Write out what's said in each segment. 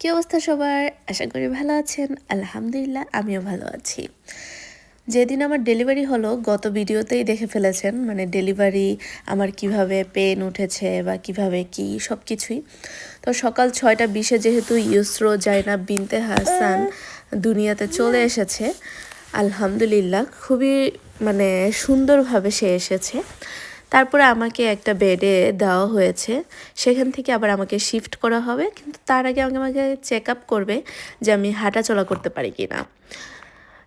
কী অবস্থা সবার? আশা করি ভালো আছেন। আলহামদুলিল্লাহ, আমিও ভালো আছি। যেদিন আমার ডেলিভারি হলো, গত ভিডিওতেই দেখে ফেলেছেন মানে ডেলিভারি আমার কীভাবে পেন উঠেছে বা কীভাবে কি সব কিছুই তো সকাল ছয়টা বিশে যেহেতু ইউসরো জাইনাব বিনতে হাসান দুনিয়াতে চলে এসেছে, আলহামদুলিল্লাহ, খুবই মানে সুন্দরভাবে সে এসেছে। তারপরে আমাকে একটা বেডে দেওয়া হয়েছে। সেখান থেকে আবার আমাকে শিফট করা হবে। কিন্তু তার আগে আমাকে আমাকে চেক আপ করবে যে আমি হাঁটাচলা করতে পারি কি না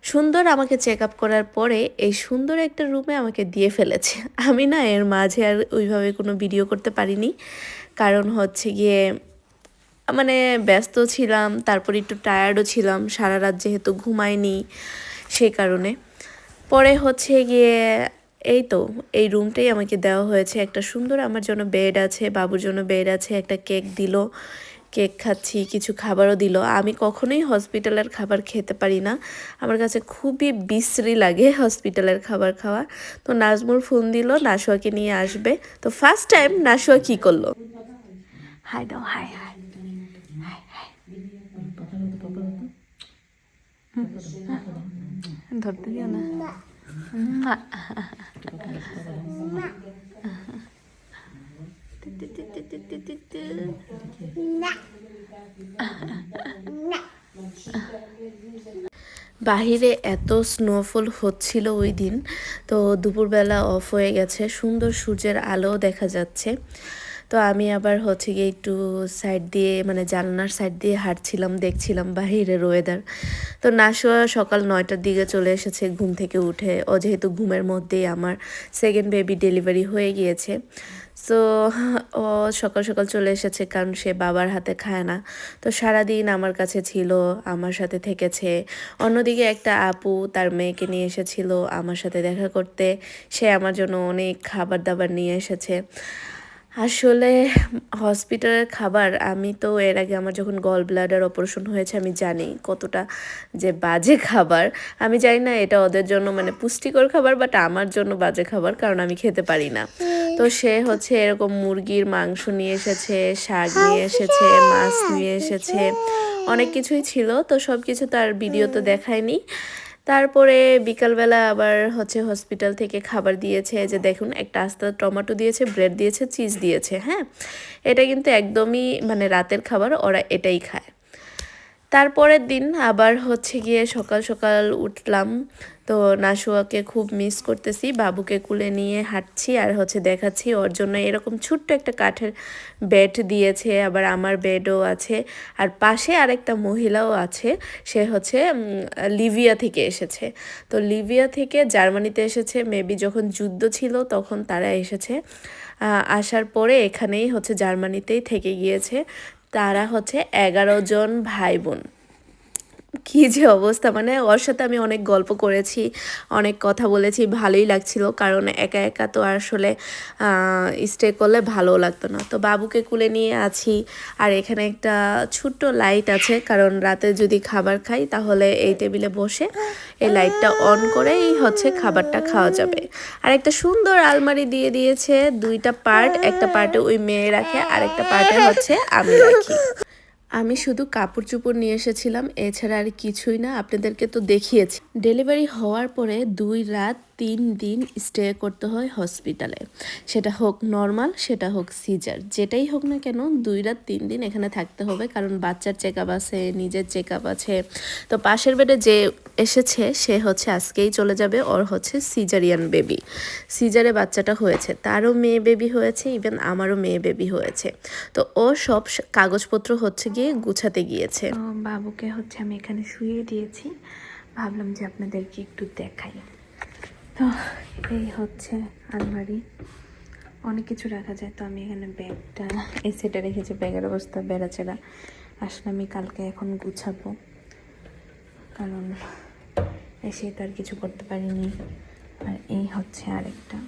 সুন্দর আমাকে চেক আপ করার পরে এই সুন্দর একটা রুমে আমাকে দিয়ে ফেলেছে। আমি না এর মাঝে আর ওইভাবে কোনো ভিডিও করতে পারিনি। কারণ হচ্ছে গিয়ে মানে ব্যস্ত ছিলাম, তারপর একটু টায়ার্ডও ছিলাম, সারা রাত যেহেতু ঘুমাইনি সেই কারণে। পরে হচ্ছে গিয়ে এই তো এই রুমটাই আমাকে দেওয়া হয়েছে একটা সুন্দর আমার জন্য বেড আছে বাবুর জন্য বেড আছে একটা কেক দিল কেক খাচ্ছি কিছু খাবারও দিল। আমি কখনোই হসপিটালের খাবার খেতে পারি না। আমার কাছে খুবই বিশ্রী লাগে হসপিটালের খাবার খাওয়া। তো নাজমুর ফোন দিল নাসুয়াকে নিয়ে আসবে। তো ফার্স্ট টাইম নাসুয়া কি করল? হাই দাও হাই হাই হাই হাই ধরতে দিও না। বাহিরে এত স্নোফল হচ্ছিল ওই দিন, তো দুপুরবেলা অফ হয়ে গেছে, সুন্দর সূর্যের আলো দেখা যাচ্ছে। তো আমি আবার হচ্ছে গিয়ে একটু সাইড দিয়ে মানে জানলার সাইড দিয়ে হাঁটছিলাম, দেখছিলাম বাহিরের ওয়েদার তো নাসুয়া সকাল নয়টার দিকে চলে এসেছে ঘুম থেকে উঠে। ও যেহেতু ঘুমের মধ্যেই আমার সেকেন্ড বেবি ডেলিভারি হয়ে গিয়েছে। সো ও সকাল সকাল চলে এসেছে কারণ সে বাবার হাতে খায় না। তো সারাদিন আমার কাছে ছিল, আমার সাথে থেকেছে। অন্যদিকে একটা আপু তার মেয়েকে নিয়ে এসেছিল আমার সাথে দেখা করতে। সে আমার জন্য অনেক খাবার দাবার নিয়ে এসেছে। আসলে হসপিটালের খাবার আমি তো এর আগে আমার যখন গল ব্লাডার অপারেশন হয়েছে আমি জানি কতটা যে বাজে খাবার। আমি জানি না এটা ওদের জন্য মানে পুষ্টিকর খাবার বাট আমার জন্য বাজে খাবার কারণ আমি খেতে পারি না। তো সে হচ্ছে এরকম মুরগির মাংস নিয়ে এসেছে শাক নিয়ে এসেছে মাছ নিয়ে এসেছে অনেক কিছুই ছিল তো সব কিছু তার ভিডিও তো দেখায়নি। তারপরে বিকালবেলা আবার হচ্ছে হসপিটাল থেকে খাবার দিয়েছে যে দেখুন, একটা আস্তা টমেটো দিয়েছে ব্রেড দিয়েছে চিজ দিয়েছে হ্যাঁ? এটা কিন্তু একদমই মানে রাতের খাবার, ওরা এটাই খায়। তারপরের দিন আবার হচ্ছে গিয়ে সকাল সকাল উঠলাম। তো নাসুয়াকে খুব মিস করতেছি, বাবুকে কুলে নিয়ে হাঁটছি আর হচ্ছে দেখাচ্ছি ওর জন্য এরকম ছোট্ট একটা কাঠের বেড দিয়েছে, আবার আমার বেডও আছে আর পাশে আরেকটা মহিলাও আছে, সে হচ্ছে লিবিয়া থেকে এসেছে। তো লিবিয়া থেকে জার্মানিতে এসেছে মেবি যখন যুদ্ধ ছিল তখন তারা এসেছে। আসার পরে এখানেই হচ্ছে জার্মানিতেই থেকে গিয়েছে। তারা হচ্ছে এগারো জন ভাই বোন। কি যে অবস্থা মানে ওর সাথে আমি অনেক গল্প করেছি, অনেক কথা বলেছি, ভালোই লাগছিল। কারণ একা একা তো আসলে স্টে করলে ভালো লাগতো না। তো বাবুকে কুলে নিয়ে আছি। আর এখানে একটা ছোট্ট লাইট আছে, কারণ রাতে যদি খাবার খাই, তাহলে এই টেবিলে বসে এই লাইটটা অন করেই হচ্ছে খাবারটা খাওয়া যাবে। আর একটা সুন্দর আলমারি দিয়ে দিয়েছে, দুইটা পার্ট একটা পার্টে ওই মেয়ে রাখে আর একটা পার্টে হচ্ছে আমি রাখি। আমি শুধু কাপড় চোপড় নিয়ে এসেছিলাম, এছাড়া আর কিছুই না, আপনাদেরকে তো দেখিয়েছি। ডেলিভারি হওয়ার পরে দুই রাত তিন দিন স্টে করতে হয় হসপিটালে। সেটা হোক নর্মাল, সেটা হোক সিজার। যেটাই হোক না কেন, দুই রাত তিন দিন এখানে থাকতে হবে, কারণ বাচ্চার চেক আপ আছে, নিজের চেক আপ আছে। তো পাশের বেডে যে এসেছে, সে হচ্ছে আজকেই চলে যাবে, ওর হচ্ছে সিজারিয়ান বেবি। সিজারে বাচ্চাটা হয়েছে, তারও মেয়ে বেবি হয়েছে, ইভেন আমারও মেয়ে বেবি হয়েছে। তো ও সব কাগজপত্র হচ্ছে গিয়ে গুছাতে গিয়েছে। বাবুকে হচ্ছে আমি এখানে শুয়ে দিয়েছি। ভাবলাম যে আপনাদেরকে একটু দেখাই। তো এই হচ্ছে আলমারি। অনেক কিছু রাখা যায়। তো আমি এখানে ব্যাগটা, এই সেটে রেখেছি, ব্যাগের অবস্থা বেড়াচেরা। আসলে আমি কালকে এখন গুছাবো। কারণ এসে তো আর কিছু করতে পারিনি। আর এই হচ্ছে আরেকটা।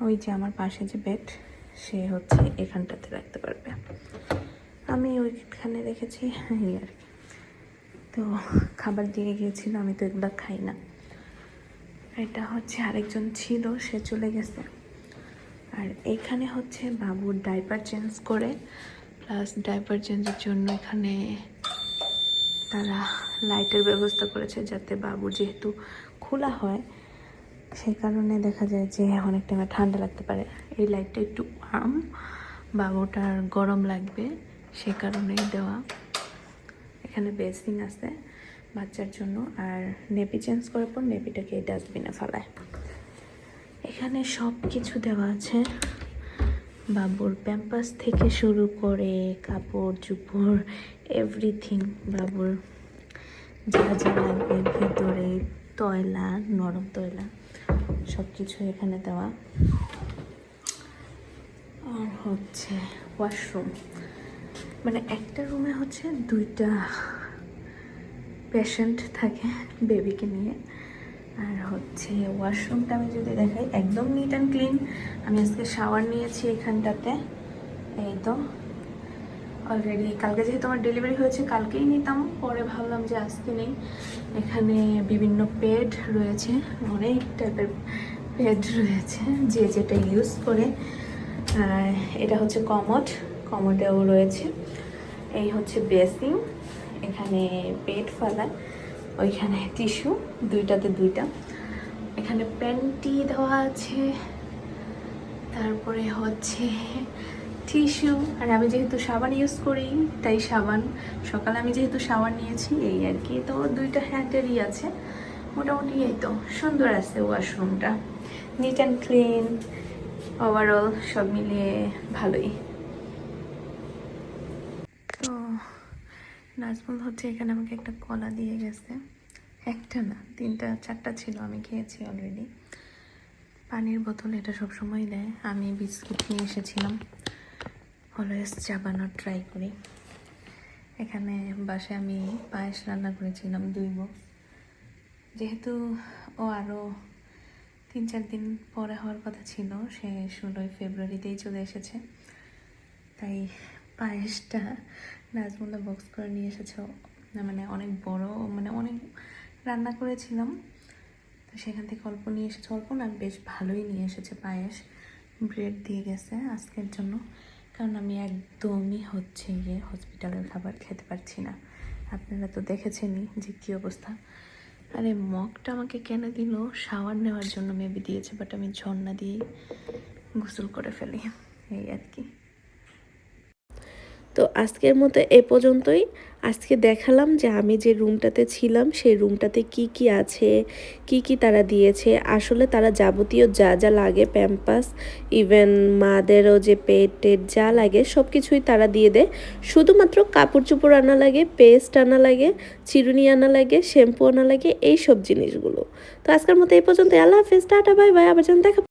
ওই যে আমার পাশে যে বেড সে হচ্ছে এখানটাতে রাখতে পারবে। আমি ওইখানে রেখেছি হ্যাঁ আর কি। তো খাবার দিয়ে গিয়েছিল, আমি তো এগুলো খাই না। এটা হচ্ছে আরেকজন ছিল, সে চলে গেছে। আর এখানে হচ্ছে বাবুর ডাইপার চেঞ্জ করে প্লাস ডাইপার চেঞ্জের জন্য এখানে তারা লাইটের ব্যবস্থা করেছে যাতে বাবু যেহেতু খোলা হয় সেই কারণে দেখা যায় যে অনেক টাইমে ঠান্ডা লাগতে পারে। এই লাইটটা একটু ওয়ার্ম বাবুটার গরম লাগবে। সে কারণেই দেওয়া। এখানে বেসিং আছে বাচ্চার জন্য। আর নেপি চেঞ্জ করার পর নেপিটাকে এই ডাস্টবিনে ফেলায়। এখানে সব কিছু দেওয়া আছে। বাবুর প্যাম্পাস থেকে শুরু করে কাপড়, চুপড় এভরিথিং বাবুর যা যা লাগবে, ভেতরে তয়লা, নরম তয়লা সব কিছু এখানে দেওয়া। আর হচ্ছে ওয়াশরুম মানে একটা রুমে হচ্ছে দুইটা পেশেন্ট থাকে বেবিকে নিয়ে। আর হচ্ছে ওয়াশরুমটা আমি যদি দেখাই, একদম নিট অ্যান্ড ক্লিন আমি আজকে শাওয়ার নিয়েছি এখানটাতে। এই তো। অলরেডি কালকে যেহেতু আমার ডেলিভারি হয়েছে, কালকেই নিতাম। পরে ভাবলাম যে আজকে নেই। এখানে বিভিন্ন পেড রয়েছে, অনেক টাইপের পেড রয়েছে, যে যেটা ইউজ করে। এটা হচ্ছে কমোড, কমোডেও রয়েছে। এই হচ্ছে বেসিং এখানে পেট ফালা, ওইখানে টিস্যু, দুইটাতে দুইটা। এখানে প্যান্টি দেওয়া আছে, তারপরে হচ্ছে টিস্যু। আর আমি যেহেতু সাবান ইউজ করি, তাই সাবান, সকালে আমি যেহেতু সাবান নিয়েছি, এই আর কি। তো দুইটা হ্যান্ডেরই আছে, মোটামুটি এই তো, সুন্দর আছে ওয়াশরুমটা। নিট অ্যান্ড ক্লিন ওভারঅল সব মিলিয়ে ভালোই তো নাজমুল হচ্ছে এখানে আমাকে একটা কলা দিয়ে গেছে। একটা না, তিনটা, চারটা ছিল, আমি খেয়েছি অলরেডি পানির বোতল এটা সব সময় দেয়। আমি বিস্কিট নিয়ে এসেছিলাম। অলওয়েজ চাবানোর ট্রাই করি। এখানে বাসায় আমি পায়েস রান্না করেছিলাম, দুই বক্স যেহেতু ও আরও তিন চার দিন পরে হওয়ার কথা ছিল, সে ষোলোই ফেব্রুয়ারিতেই চলে এসেছে। তাই পায়েসটা নাজমুল্লা বক্স করে নিয়ে এসেছে। মানে অনেক বড় মানে অনেক রান্না করেছিলাম। তো সেখান থেকে অল্প নিয়ে এসেছে, অল্প না, বেশ ভালোই নিয়ে এসেছে পায়েস। ব্রেড দিয়ে গেছে আজকের জন্য। কারণ আমি একদমই হচ্ছে গিয়ে হসপিটালের খাবার খেতে পারছি না। আপনারা তো দেখেছেনই যে কী অবস্থা। আরে, মগটা আমাকে কেন দিল? শাওয়ার নেওয়ার জন্য মেবি দিয়েছে বাট আমি ঝর্ণা দিয়েই গোসল করে ফেলি। এই আর কি। তো আজকের মতো এ পর্যন্তই। আজকে দেখালাম যে আমি যে রুমটাতে ছিলাম, সেই রুমটাতে কি কি আছে, কি কি তারা দিয়েছে। আসলে তারা যাবতীয় যা যা লাগে, প্যাম্পাস, ইভেন মাদেরও যে পেটের যা লাগে সব কিছুই তারা দিয়ে দেয়। শুধুমাত্র কাপড় চোপড় আনা লাগে, পেস্ট আনা লাগে, চিরুনি আনা লাগে, শ্যাম্পু আনা লাগে এই সব জিনিসগুলো। তো আজকের মতো এই পর্যন্ত আল্লাহ হাফেজ, টাটা, বাই বাই। আবার যেন দেখা